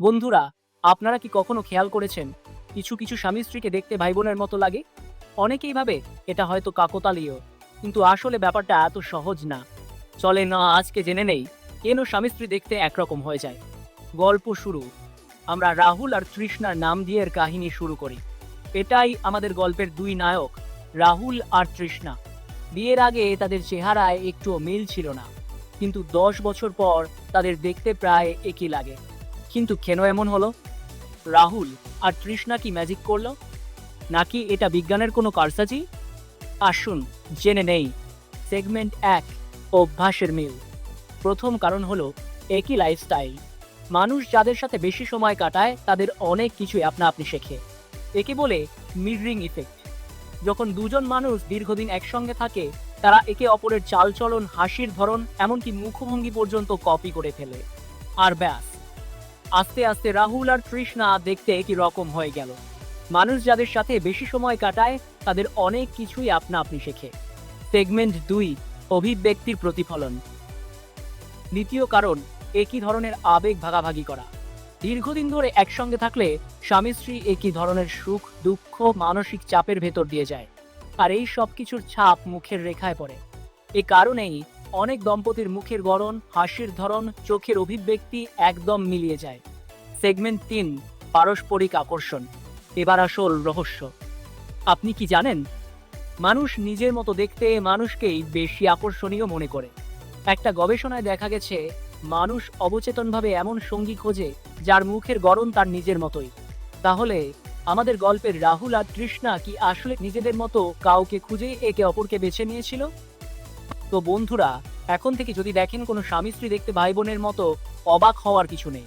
বন্ধুরা, আপনারা কি কখনো খেয়াল করেছেন কিছু কিছু স্বামী স্ত্রীকে দেখতে ভাই বোনের মতো লাগে? অনেকেই ভাবে এটা হয়তো কাকতালীয়, কিন্তু আসলে ব্যাপারটা এত সহজ না। চলে না আজকে জেনে নেই কেন স্বামী স্ত্রী দেখতে একরকম হয়ে যায়। গল্প শুরু। আমরা রাহুল আর তৃষ্ণার নাম দিয়ে কাহিনী শুরু করি। এটাই আমাদের গল্পের দুই নায়ক, রাহুল আর তৃষ্ণা। বিয়ের আগে তাদের চেহারায় একটুও মিল ছিল না, কিন্তু দশ বছর পর তাদের দেখতে প্রায় একই লাগে। কিন্তু কেন এমন হলো? রাহুল আর তৃষ্ণা কি ম্যাজিক করল? নাকি এটা বিজ্ঞানের কোনো কারসাজি? আসুন, জেনে নেই। সেগমেন্ট এক, অভ্যাসের মিল। প্রথম কারণ হলো, একই লাইফস্টাইল মানুষ যাদের সাথে বেশি সময় কাটায়, তাদের অনেক কিছুই আপনা আপনি শেখে। একে বলে মিররিং ইফেক্ট যখন দুজন মানুষ দীর্ঘদিন একসঙ্গে থাকে, তারা একে অপরের চালচলন, হাসির ধরন, এমনকি মুখভঙ্গি পর্যন্ত কপি করে ফেলে। আর ব্যাস। আস্তে আস্তে রাহুল আর তৃষ্ণা দেখতে একই রকম হয়ে গেল। মানুষ যাদের সাথে বেশি সময় কাটায়, তাদের অনেক কিছুই আপনা আপনি শেখে। সেগমেন্ট দুই অভিব্যক্তির প্রতিফলন। দ্বিতীয় কারণ, একই ধরনের আবেগ ভাগাভাগি করা। দীর্ঘদিন ধরে একসঙ্গে থাকলে স্বামী স্ত্রী একই ধরনের সুখ, দুঃখ, মানসিক চাপের ভেতর দিয়ে যায়। আর এই সব কিছুর ছাপ মুখের রেখায় পড়ে। এ কারণেই অনেক দম্পতির মুখের গড়ন, হাসির ধরন, চোখের অভিব্যক্তি একদম মিলিয়ে যায়। সেগমেন্ট তিন, পারস্পরিক আকর্ষণ। এবার আসল রহস্য। আপনি কি জানেন? মানুষ নিজের মতো দেখতে মানুষকেই বেশি আকর্ষণীয় মনে করে। একটা গবেষণায় দেখা গেছে, মানুষ অবচেতনভাবে এমন সঙ্গী খোঁজে যার মুখের গরম তার নিজের মতোই। তাহলে, আমাদের গল্পের রাহুল আর তৃষ্ণা কি আসলে নিজেদের মতো কাউকে খুঁজে একে অপরকে বেছে নিয়েছিল? তো বন্ধুরা, এখন থেকে যদি দেখেন কোনো স্বামী স্ত্রী দেখতে ভাই বোনের মতো অবাক হওয়ার কিছু নেই।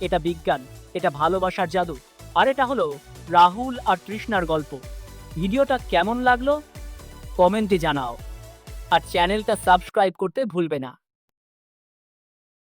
এটা বিজ্ঞান, এটা ভালোবাসার জাদু। আর এটা হলো রাহুল আর তৃষ্ণার গল্প। ভিডিওটা কেমন লাগল? কমেন্টে জানাও। আর চ্যানেলটা সাবস্ক্রাইব করতে ভুলবে না।